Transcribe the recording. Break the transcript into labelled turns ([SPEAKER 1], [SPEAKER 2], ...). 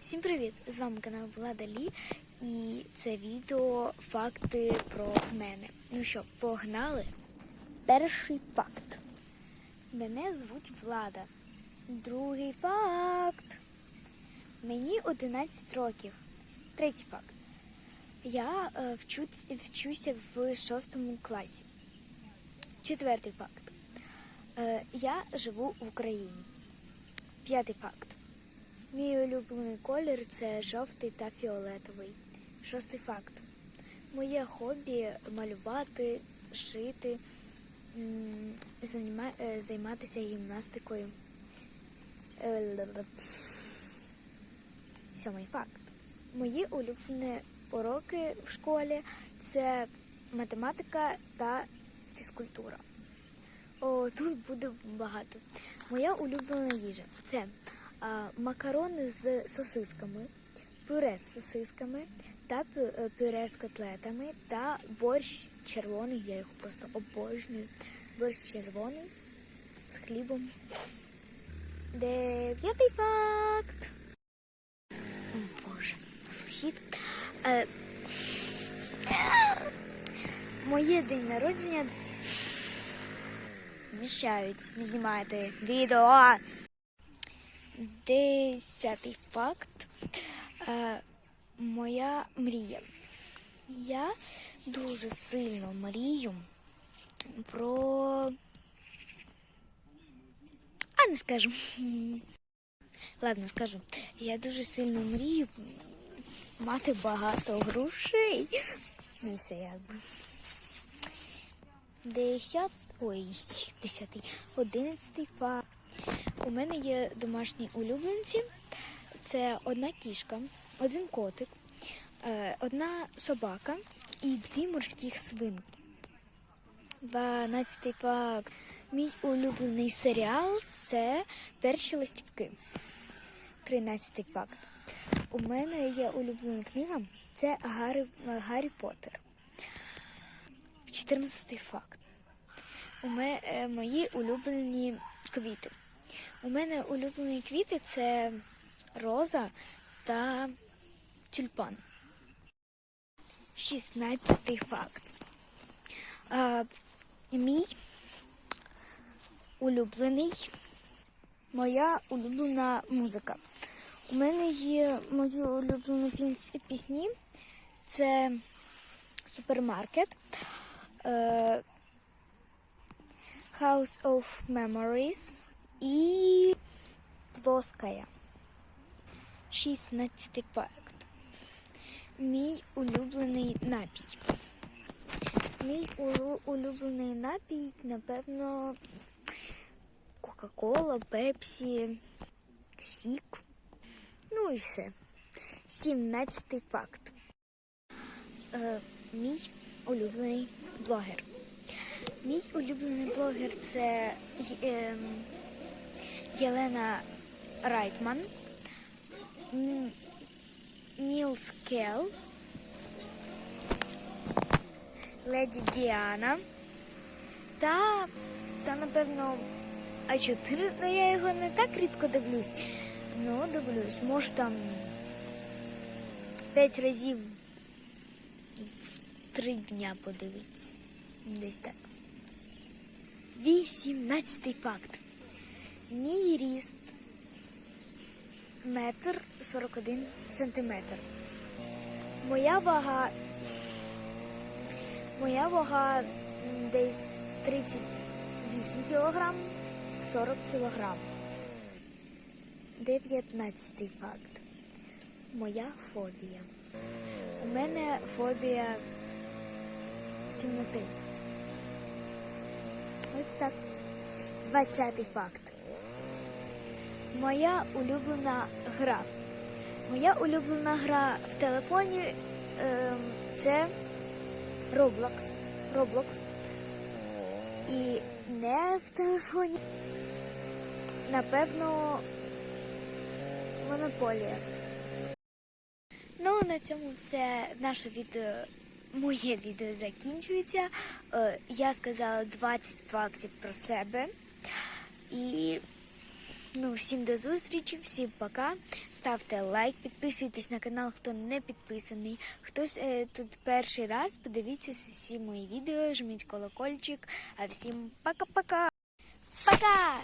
[SPEAKER 1] Всім привіт! З вами канал Влада Лі і це відео факти про мене. Ну що, погнали? Перший факт. Мене звуть Влада. Другий факт. Мені 11 років. Третій факт. Я е, вчусь, вчуся в шостому класі. Четвертий факт. Е, я живу в Україні. П'ятий факт. Мій улюблений колір це жовтий та фіолетовий. Шостий факт. Моє хобі малювати, шити, е, займатися гімнастикою. Е, Сьомий факт. Мої улюблені уроки в школі це математика та фізкультура. О, тут буде багато. Моя улюблена їжа це макарони з сосисками, пюре з сосисками та е, пюре з котлетами та борщ червоний. Я його просто обожнюю. Борщ червоний з хлібом. Дев'ятий факт. О, Боже, сусід. Е, моє день народження мішають знімати відео. Десятий факт. Е, моя мрія. Я дуже сильно мрію про. А не скажу. Ладно, скажу. Я дуже сильно мрію мати багато грошей. Ну, все якби. Десят... Ой, десятий. Одинадцятий факт. У мене є домашні улюбленці. Це одна кішка, один котик, е, одна собака і дві морських свинки. Дванадцятий факт. Мій улюблений серіал це перші листівки. Тринадцятий факт. У мене є улюблена книга це Гаррі, Гаррі Поттер. Чотирнадцятий факт. У мене мої улюблені квіти. У мене улюблені квіти це роза та тюльпан. Шістнадцятий факт. А, мій улюблений, моя улюблена музика. У мене є мої улюблені піс- пісні. Це супермаркет. Е, House of Memories і Плоская. 16 факт. Мій улюблений напій. Мій улюблений напій, напевно, Кока-Кола, Пепсі, Сік. Ну і все. 17 факт. Е, мій улюблений блогер. Мій улюблений блогер це е, Єлена Райтман, Мілс Кел, Леді Діана та, та напевно, А4, ну я його не так рідко дивлюсь. Ну, дивлюсь, може там п'ять разів в три дня подивитися. Десь так. Вісімнадцятий факт. Мій ріст метр сорок один сантиметр. Моя вага. Моя вага десь 38 кілограм, 40 кілограм. Дев'ятнадцятий факт. Моя фобія. У мене фобія темноти. Ось так. Двадцятий факт. Моя улюблена гра. Моя улюблена гра в телефоні ем, це Roblox. Roblox. І не в телефоні. Напевно, монополія. Ну, на цьому все наше відео, моє відео закінчується. Е, Я сказала 20 фактів про себе. І Ну, всім до зустрічі, всім пока. Ставте лайк, підписуйтесь на канал, хто не підписаний. Хтось е, тут перший раз, подивіться всі мої відео, жміть колокольчик. А всім пока-пока. Пока!